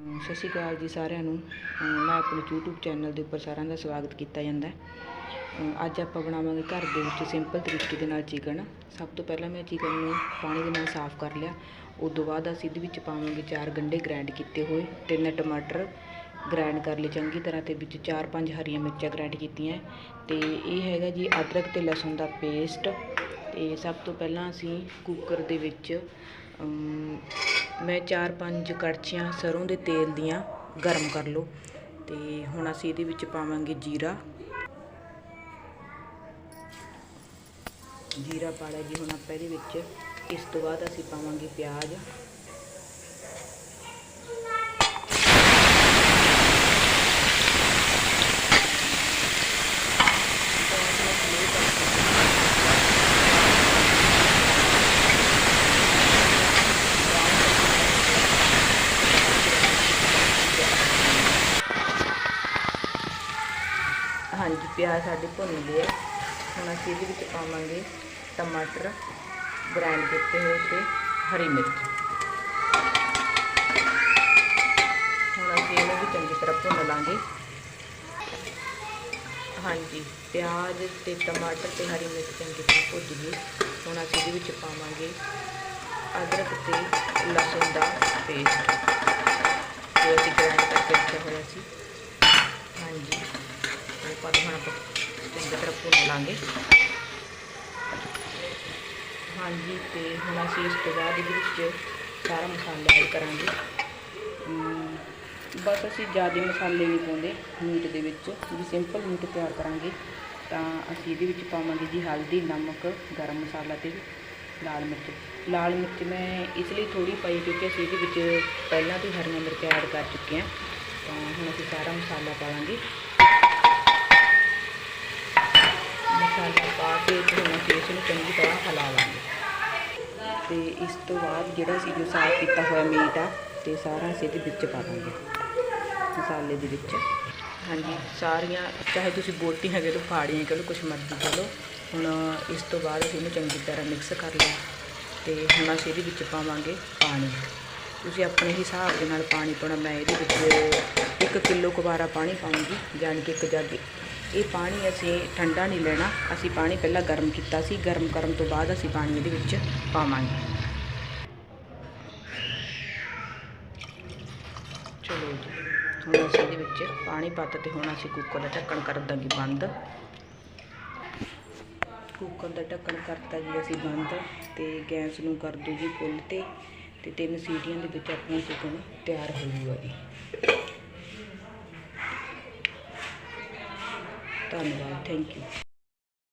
ਸਤਿ ਸ਼੍ਰੀ ਅਕਾਲ ਜੀ ਸਾਰਿਆਂ ਨੂੰ। ਮੈਂ ਆਪਣੇ YouTube ਚੈਨਲ ਦੇ ਉੱਪਰ ਸਾਰਿਆਂ ਦਾ ਸਵਾਗਤ ਕੀਤਾ ਜਾਂਦਾ ਅੱਜ ਆਪਾਂ ਬਣਾਵਾਂਗੇ ਘਰ ਦੇ ਵਿੱਚ ਸਿੰਪਲ ਤਰੀਕੇ ਦੇ ਨਾਲ ਚਿਕਨ। ਸਭ ਤੋਂ ਪਹਿਲਾਂ ਮੈਂ ਚਿਕਨ ਨੂੰ ਪਾਣੀ ਦੇ ਨਾਲ ਸਾਫ਼ ਕਰ ਲਿਆ। ਉਸ ਤੋਂ ਬਾਅਦ ਅਸੀਂ ਇਹਦੇ ਵਿੱਚ ਪਾਵਾਂਗੇ ਚਾਰ ਗੰਢੇ ਗ੍ਰਾਈਂਡ ਕੀਤੇ ਹੋਏ ਤਿੰਨ ਟਮਾਟਰ ਗ੍ਰਾਈਂਡ ਕਰ ਲਏ ਚੰਗੀ ਤਰ੍ਹਾਂ ਤੇ ਵਿੱਚ ਚਾਰ ਪੰਜ ਹਰੀਆਂ ਮਿਰਚਾਂ ਗ੍ਰਾਈਂਡ ਕੀਤੀਆਂ ਤੇ ਇਹ ਹੈਗਾ ਜੀ ਅਦਰਕ ਤੇ ਲਸਣ ਦਾ ਪੇਸਟ ਤੇ ਸਭ ਤੋਂ ਪਹਿਲਾਂ ਅਸੀਂ ਕੁੱਕਰ ਦੇ ਵਿੱਚ ਮੈਂ ਚਾਰ ਪੰਜ ਕੜਛੀਆਂ ਸਰੋਂ ਦੇ ਤੇਲ ਦੀਆਂ ਗਰਮ ਕਰ ਲਓ ਤੇ ਹੁਣ ਅਸੀਂ ਇਹਦੇ ਵਿੱਚ ਪਾਵਾਂਗੇ ਜੀਰਾ। ਜੀਰਾ ਪਾ ਲਿਆ ਜੀ, ਹੁਣ ਆਪਾਂ ਇਹਦੇ ਵਿੱਚ ਇਸ ਤੋਂ ਬਾਅਦ ਅਸੀਂ ਪਾਵਾਂਗੇ ਪਿਆਜ਼। ਪਿਆਜ਼ ਨੂੰ slow ਕਰਕੇ ਹਾਂਜੀ, ਪਿਆਜ਼ ਸਾਡੇ ਭੁੰਨ ਲਏ ਆ। ਹੁਣ ਅਸੀਂ ਇਹਦੇ ਵਿੱਚ ਪਾਵਾਂਗੇ ਟਮਾਟਰ ਗ੍ਰਾਈਂਡ ਕੀਤੇ ਹੋਏ ਤੇ ਹਰੀ ਮਿਰਚ। ਹੁਣ ਅਸੀਂ ਇਹਨੂੰ ਵੀ ਚੰਗੀ ਤਰ੍ਹਾਂ ਭੁੰਨ ਲਾਂਗੇ। ਹਾਂਜੀ, ਪਿਆਜ਼ ਤੇ ਟਮਾਟਰ ਤੇ ਹਰੀ ਮਿਰਚ ਚੰਗੀ ਤਰ੍ਹਾਂ ਭੁੱਜ ਗਈ ਹੁਣ ਅਸੀਂ ਇਹਦੇ ਵਿੱਚ ਪਾਵਾਂਗੇ ਅਦਰਕ ਤੇ ਲਸਣ ਦਾ ਪੇਸਟ। ਜੋ ਅਸੀਂ ਗ੍ਰਾਈਂਡ ਕਰਕੇ ਰੱਖਿਆ ਹੋਇਆ ਸੀ। ਉਹ ਹੁਣ ਆਪਾਂ ਚੰਗੀ ਤਰ੍ਹਾਂ ਭੁੰਨ ਲਾਂਗੇ। ਹਾਂਜੀ, ਤੇ ਹੁਣ ਅਸੀਂ ਇਸ ਤੋਂ ਬਾਅਦ ਇਹਦੇ ਵਿੱਚ ਸਾਰਾ ਮਸਾਲਾ ਐਡ ਕਰਾਂਗੇ। ਬਸ ਅਸੀਂ ਜ਼ਿਆਦਾ ਮਸਾਲੇ ਨਹੀਂ ਪਾਉਂਦੇ ਮੀਟ ਦੇ ਵਿੱਚ ਵੀ ਸਿੰਪਲ ਮੀਟ ਤਿਆਰ ਕਰਾਂਗੇ, ਤਾਂ ਅਸੀਂ ਇਹਦੇ ਵਿੱਚ ਪਾਵਾਂਗੇ ਜੀ ਹਲਦੀ, ਨਮਕ, ਗਰਮ ਮਸਾਲਾ ਤੇ ਲਾਲ ਮਿਰਚ। ਲਾਲ ਮਿਰਚ ਮੈਂ ਇਸ ਲਈ ਥੋੜੀ ਪਾਈ ਕਿਉਂਕਿ ਅਸੀਂ ਇਹਦੇ ਵਿੱਚ ਪਹਿਲਾਂ ਤੋਂ ਹਰੀਆਂ ਮਿਰਚਾਂ ਐਡ ਕਰ ਚੁੱਕੇ ਹਾਂ। ਤਾਂ ਹੁਣ ਅਸੀਂ ਸਾਰਾ ਮਸਾਲਾ ਪਾਵਾਂਗੇ। ਮਸਾਲਾ ਪਾ ਕੇ ਤੇ ਹੁਣ ਅਸੀਂ ਇਸ ਨੂੰ ਚੰਗੀ ਤਰ੍ਹਾਂ ਹਿਲਾ ਲਾਂਗੇ ਤੇ ਇਸ ਤੋਂ ਬਾਅਦ ਜਿਹੜਾ ਅਸੀਂ ਜੋ ਸਾਫ਼ ਕੀਤਾ ਹੋਇਆ ਮੀਟ ਆ, ਤੇ ਸਾਰਾ ਅਸੀਂ ਇਹਦੇ ਵਿੱਚ ਪਾ ਦਾਂਗੇ, ਮਸਾਲੇ ਦੇ ਵਿੱਚ। ਹਾਂਜੀ, ਸਾਰੀਆਂ, ਚਾਹੇ ਤੁਸੀਂ ਗੋਟੀਆਂ ਕਹਿ ਲਓ, ਫਾੜੀਆਂ ਕਹਿ ਲਓ, ਕੁਛ ਮਰਜ਼ੀ ਕਹਿ ਲਓ, ਹੁਣ ਇਸ ਤੋਂ ਬਾਅਦ ਅਸੀਂ ਇਹਨੂੰ ਚੰਗੀ ਤਰ੍ਹਾਂ ਮਿਕਸ ਕਰ ਲਿਆ। ਤੇ ਹੁਣ ਅਸੀਂ ਇਹਦੇ ਵਿੱਚ ਪਾਵਾਂਗੇ ਪਾਣੀ। ਤੁਸੀਂ ਆਪਣੇ ਹਿਸਾਬ ਦੇ ਨਾਲ ਪਾਣੀ ਪਾਉਣਾ, ਮੈਂ ਇਹਦੇ ਵਿੱਚ 1 ਕਿਲੋ ਕੁਵਾਰਾ ਪਾਣੀ ਪਾਉਂਗੀ ਯਾਨੀ ਕਿ ਇੱਕ ਜੱਗ ਇਹ ਪਾਣੀ ਅਸੀਂ ਠੰਡਾ ਨਹੀਂ ਲੈਣਾ। ਅਸੀਂ ਪਾਣੀ ਪਹਿਲਾਂ ਗਰਮ ਕੀਤਾ ਸੀ। ਗਰਮ ਕਰਨ ਤੋਂ ਬਾਅਦ ਅਸੀਂ ਪਾਣੀ ਇਹਦੇ ਵਿੱਚ ਪਾਵਾਂਗੇ। ਚਲੋ ਜੀ, ਹੁਣ ਅਸੀਂ ਇਹਦੇ ਵਿੱਚ ਪਾਣੀ ਪਾਤਾ ਤੇ ਹੁਣ ਅਸੀਂ ਕੁੱਕਰ ਦਾ ਢੱਕਣ ਕਰ ਦਾਂਗੇ ਬੰਦ। ਕੁੱਕਰ ਦਾ ਢੱਕਣ ਕਰਤਾ ਜੀ ਅਸੀਂ ਬੰਦ ਤੇ ਗੈਸ ਨੂੰ ਕਰ ਦਿਓ ਜੀ ਫੁੱਲ ਤੇ ਤੇ ਤਿੰਨ ਸੀਟੀਆਂ ਦੇ ਵਿੱਚ ਆਪਣਾ ਚਿਕਨ ਤਿਆਰ ਹੋ ਜੂਗਾ ਜੀ। ਧੰਨਵਾਦ ਥੈਂਕ ਯੂ